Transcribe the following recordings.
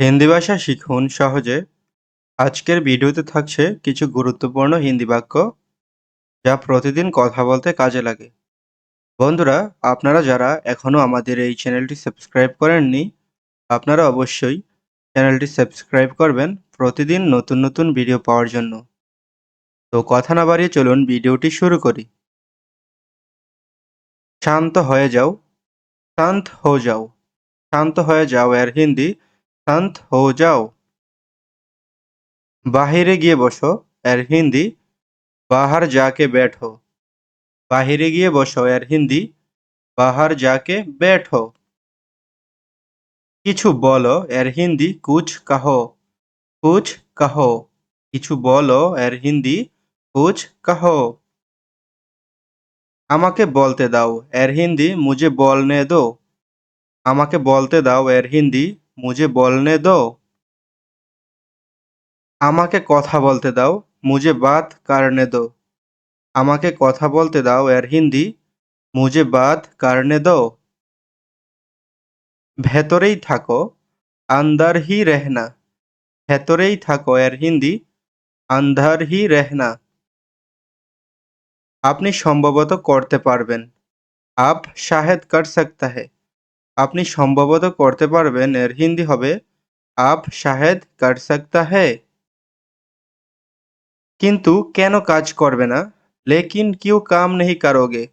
হিন্দি ভাষা শিখুন সহজে। আজকের ভিডিওতে থাকছে কিছু গুরুত্বপূর্ণ হিন্দি বাক্য যা প্রতিদিন কথা বলতে কাজে লাগে। বন্ধুরা, আপনারা যারা এখনও আমাদের এই চ্যানেলটি সাবস্ক্রাইব করেননি, আপনারা অবশ্যই চ্যানেলটি সাবস্ক্রাইব করবেন প্রতিদিন নতুন নতুন ভিডিও পাওয়ার জন্য। তো কথা না বাড়িয়ে চলুন ভিডিওটি শুরু করি। শান্ত হয়ে যাও। শান্ত হো যাও। শান্ত হয়ে যাও এর হিন্দি শান্ত হো যাও। বাহিরে গিয়ে বসো, এর হিন্দি। বাহার যাকে ব্যাঠো বাহিরে গিয়ে বসো, এর হিন্দি। বাহার যাকে ব্যাঠো কিছু বলো, এর হিন্দি। কুছ কাহো। কুছ কাহো। কিছু বলো, এর হিন্দি। কুছ কাহো। আমাকে বলতে দাও, এর হিন্দি। মুঝে বলনে দো। আমাকে বলতে দাও, এর হিন্দি। মুঝে বলনে দো আমাকে কথা বলতে দাও, মুঝে বাত কারনে দো আমাকে কথা বলতে দাও, এর হিন্দি, মুঝে বাত কারনে দো ভেতরেই থাকো আন্দার হি রেহনা। ভেতরেই থাকো, এর হিন্দি, আন্ধার হি রেহনা। আপনি সম্ভবত করতে পারবেন। আপ শাহেদ কর সকতা হে। আপনি সম্ভবত করতে পারবেন এর হিন্দি হবে, আপ শাহেদ কর হে কিন্তু কেন কাজ করবে না? লেকিন কিউ কাম নেহি করোগে?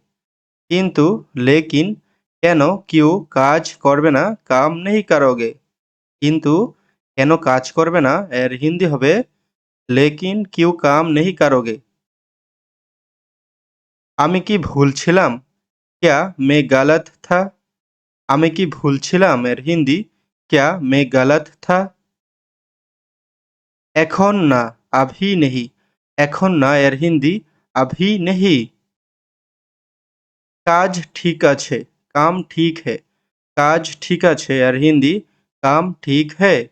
কিন্তু লেকিন কেন কিউ কাজ করবে না, কাম নেহি কারোগে? কিন্তু কেন কাজ করবে না, এর হিন্দি হবে, লেকিন কিউ কাম নেহি করোগে? আমি কি ভুল ছিলাম? ক্যা মে গলত থা? আমি কি ভুল ছিলাম এর হিন্দি? ক্যা মে গালাত থা? এখন না, আভি নেহি। এখন না এর হিন্দি, আভি নেহি। কাজ ঠিক আছে, কাম ঠিক হে। কাজ ঠিক আছে এর হিন্দি, কাম ঠিক হে।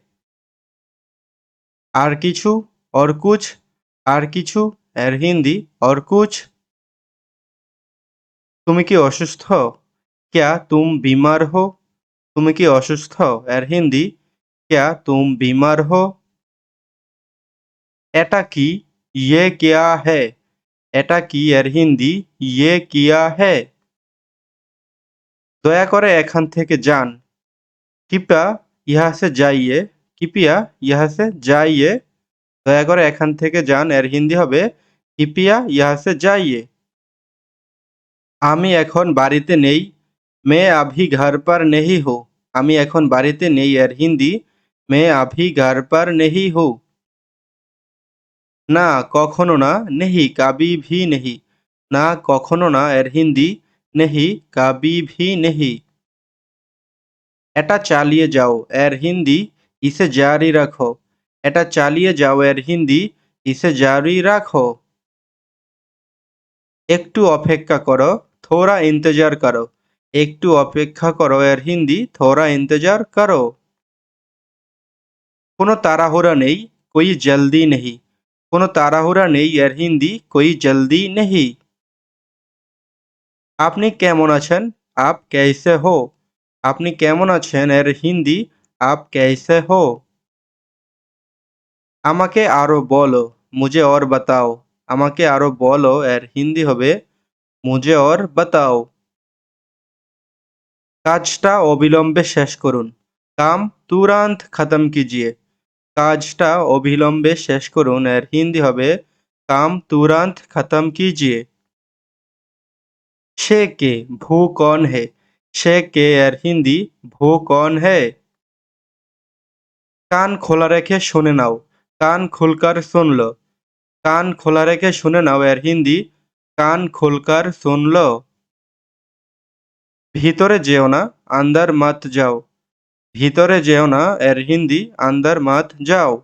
আর কিছু? অর কুছ? আর কিছু? এর হিন্দি, অর কুছ? তুমি কি অসুস্থ? ক্যা তুম বিমার হো? তুমি কি অসুস্থ? এর হিন্দি, ক্যা তুম বিমার হো? এটা কি? ইয়ে কিয়া হে? এটা কি? এর হিন্দি ইয়ে কিয়া হে? দয়া করে এখান থেকে যান। কৃপা ইহা সে যাইয়ে কৃপিয়া ইহা সে যাইয়ে, দয়া করে এখান থেকে যান। এর হিন্দি হবে কৃপিয়া ইহা সে যাইয়ে। আমি এখন বাড়িতে নেই। মে আভি ঘর পর নেহি হো। আমি এখন বাড়িতে নেই আর হিন্দি, মে আভি ঘর পর নেহি হো। না, কখনো না, নেহি, কাবি ভি নেহি। না, কখনো না এর হিন্দি, নেহি, কাবি ভি নেহি। এটা চালিয়ে যাও এর হিন্দি, ইসে জারি রাখো। এটা চালিয়ে যাও এর হিন্দি, ইসে জারি রাখো। একটু অপেক্ষা করো, থোড়া ইন্তজার করো। একটু অপেক্ষা করো এর হিন্দি, থোড়া ইন্তজার করো। কোনো তাড়াহুড়া নেই, কই জলদি নেই কোনো তাড়াহুড়া নেই এর হিন্দি, কই জলদি নেই আপনি কেমন আছেন? আপ ক্যাসে হো? আপনি কেমন আছেন এর হিন্দি? আপ ক্যাসে হো? আমাকে আরও বলো, মুঝে ওর বাতাও। আমাকে আরও বলো এর হিন্দি হবে, মুঝে ওর বাতাও। কাজটা অবিলম্বে শেষ করুন। কাম তুরান্ত খতম কিজিয়ে। কাজটা অবিলম্বে শেষ করুন, এর হিন্দি হবে কাম তুরান্ত খতম কিজিয়ে। সে কে ভু কন হে? সে কে, এর হিন্দি ভু কন হে? কান খোলা রেখে শুনে নাও। কান খুলকার শুনলো। কান খোলা রেখে শুনে নাও, এর হিন্দি কান খুলকার শুনলো। ভিতরে যেও না আন্দার মত যাও। ভিতরে যেও না, এর হিন্দি আন্দার মত যাও।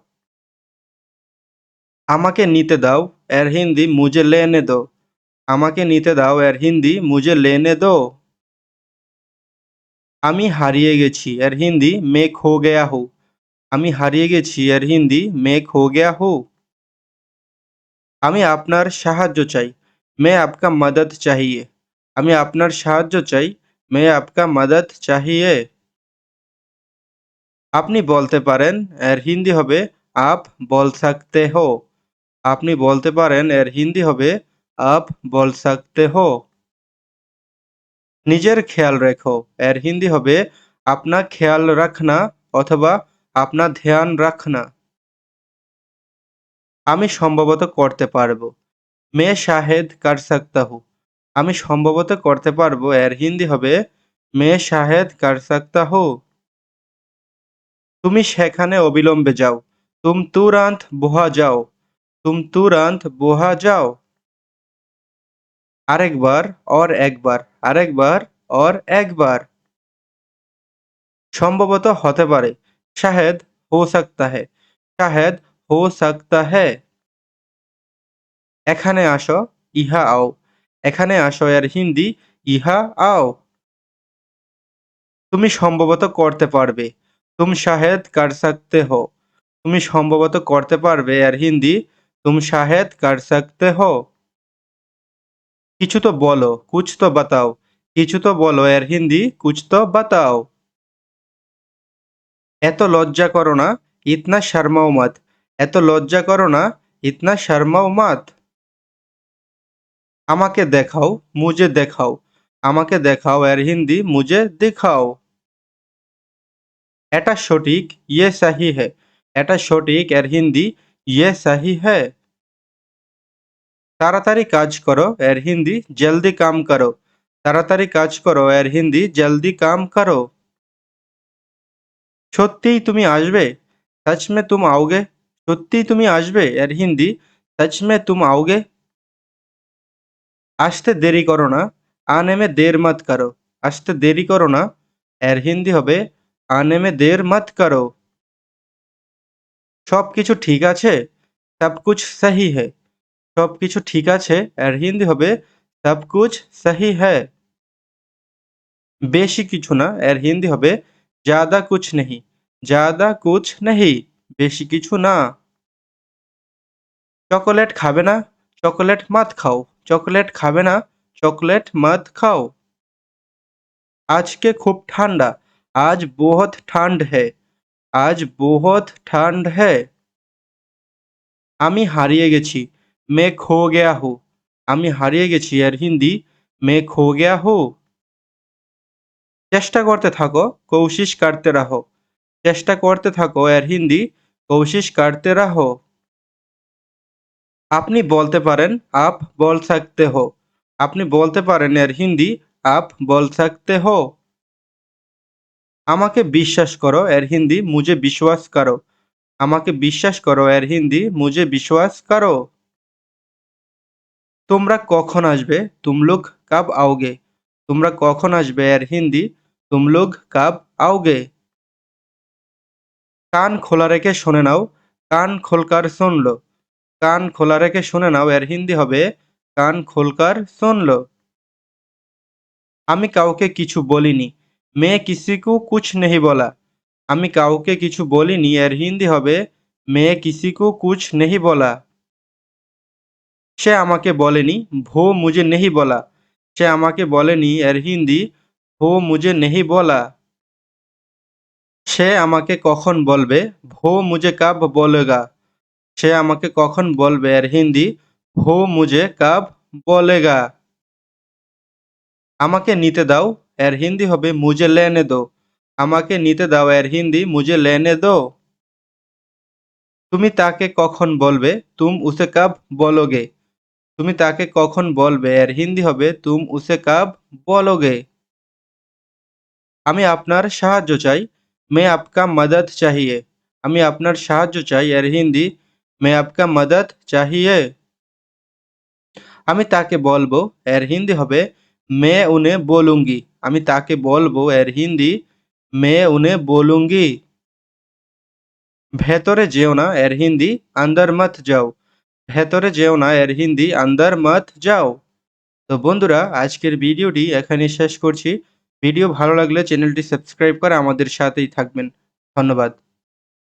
আমাকে নিতে দাও, এর হিন্দি মুজে লেনে দো। আমাকে নিতে দাও, এর হিন্দি মুজে লেনে দো। আমি হারিয়ে গেছি, এর হিন্দি মে খো গেয়া হু। আমি হারিয়ে গেছি, এর হিন্দি মে খো গেয়া হু। আমি আপনার সাহায্য চাই, মে আপকা মদদ চাহিয়ে। আমি আপনার সাহায্য চাই মে আপকা মদদ চাহিয়ে আপনি বলতে পারেন এর হিন্দি হবে আপ বল সকতে হো আপনি বলতে পারেন এর হিন্দি হবে আপ বল সকতে হো নিজের খেয়াল রেখো এর হিন্দি হবে আপনা খেয়াল রাখনা অথবা আপনা ধ্যান রাখনা আমি সম্ভবত করতে পারব মে শাহেদ কর সকতা হু আমি সম্ভবত করতে পারব, এর হিন্দি হবে, মে শাহেদ কারসাক্তা হো। তুমি সেখানে অবিলম্বে যাও। তুম তুরান্ত বোহা যাও। তুম তুরান্ত বোহা যাও। আরেকবার, অর একবার। আরেকবার, অর একবার। সম্ভবত হতে পারে, শাহেদ হো সাক্তা হে। শাহেদ হো সাক্তা হে। এখানে আসো, ইহা আও। এখানে আসো এর হিন্দি, ইহা, আও। তুমি সম্ভবত করতে পারবে। তুম শাহেদ কর সকতে হো। তুমি সম্ভবত করতে পারবে এর হিন্দি, তুম শাহেদ কর সকতে হো। কিছু তো বলো, কুছ তো বাতাও। কিছু তো বলো এর হিন্দি, কুছ তো বাতাও। এত লজ্জা করো না, ইতনা শর্মাও মত। এত লজ্জা করো না, ইতনা শর্মাও মত। আমাকে দেখাও মুজে দেখাও। আমাকে দেখাও, এর হিন্দি মুজে দেখাও। এটা সঠিক ইয়ে সাহি হে। এটা সঠিক, এর হিন্দি ইয়ে সাহি হে। তাড়াতাড়ি কাজ করো, এর হিন্দি, জলদি কাম করো। তাড়াতাড়ি কাজ করো, এর হিন্দি, জলদি কাম করো। সত্যিই তুমি আসবে? সচ মে তুম আওগে? সত্যিই তুমি আসবে, এর হিন্দি সচ মে তুম আওগে? আসতে দেরি করো না আনে মে দের মত করো। আসতে দেরি করো না, এর হিন্দি হবে আনে মে দের মত করো। সব কিছু ঠিক আছে? সব কুছ সহি হে সব কিছু ঠিক আছে? এর হিন্দি হবে, সব কুছ সহি হে বেশি কিছু না, এর হিন্দি হবে, জাদা কুছ নেহি। জাদা কুছ নেহি, বেশি কিছু না। চকোলেট খাবে না, চকোলেট মত খাও। চকোলেট খাবে না, চকলেট মত খাও। আজকে খুব ঠান্ডা, আজ বহুত ঠান্ড হে, আজ বহুত ঠান্ড হে। আমি হারিয়ে গেছি, মে খো গেয়া হু। আমি হারিয়ে গেছি আর হিন্দি, মে খো গেয়া হু। চেষ্টা করতে থাকো, কৌশিশ করতে রাহো। চেষ্টা করতে থাকো এর হিন্দি, কৌশিশ কাটতে রাহো। আপনি বলতে পারেন, আপ বল সকতে হো। আপনি বলতে পারেন, এর হিন্দি, আপ বল সকতে হো। আমাকে বিশ্বাস করো, এর হিন্দি, মুঝে বিশ্বাস করো। আমাকে বিশ্বাস করো, এর হিন্দি, মুঝে বিশ্বাস করো। তোমরা কখন আসবে? তুম লোগ কাব আওগে? তোমরা কখন আসবে, এর হিন্দি, তুম লোগ কাব আওগে? কান খোলা রেখে শুনে নাও, কান খোলকার শুনলো। কান খোলা রেখে শুনে নাও, এর হিন্দি হবে, কান খোলকার শুনলো। আমি কাউকে কিছু বলিনি। মে কিসিকু কুছ নেহি বলা। আমি কাউকে কিছু বলিনি, এর হিন্দি হবে মে কিসিকু কুছ নেহি বলা। সে আমাকে বলেনি, ভো মুজে নেহি বলা। সে আমাকে বলেনি, এর হিন্দি, ভো মুজে নেহি বলা। সে আমাকে কখন বলবে, ভো মুজে কাব বলেগা? সে আমাকে কখন বলবে? আর হিন্দি, হো মুঝে কাব বলেগা? আমাকে নিতে দাও। এর হিন্দি হবে, মুঝে লেনে দো। আমাকে নিতে দাও। এর হিন্দি, মুঝে লেনে দো। তুমি তাকে কখন বলবে? তুম উসে কাব বলোগে। তুমি তাকে কখন বলবে? এর হিন্দি হবে, তুম উসে কাব বলোগে। আমি আপনার সাহায্য চাই। মে আপকা মদদ চাহিয়ে। আমি আপনার সাহায্য চাই। এর হিন্দি মে আপকা মদদ চাহিয়ে আমি তাকে বলব, এর হিন্দি হবে, মে উনে বলুঙ্গি। আমি তাকে বলব, এর হিন্দি, মে উনে বলুঙ্গি। ভেতরে যেও না, এর হিন্দি, আন্দার মত যাও। ভেতরে যেও না, এর হিন্দি, আন্দার মত যাও। তো বন্ধুরা, আজকের ভিডিওটি এখানে শেষ করছি। ভিডিও ভালো লাগলে চ্যানেলটি সাবস্ক্রাইব করে আমাদের সাথেই থাকবেন। ধন্যবাদ।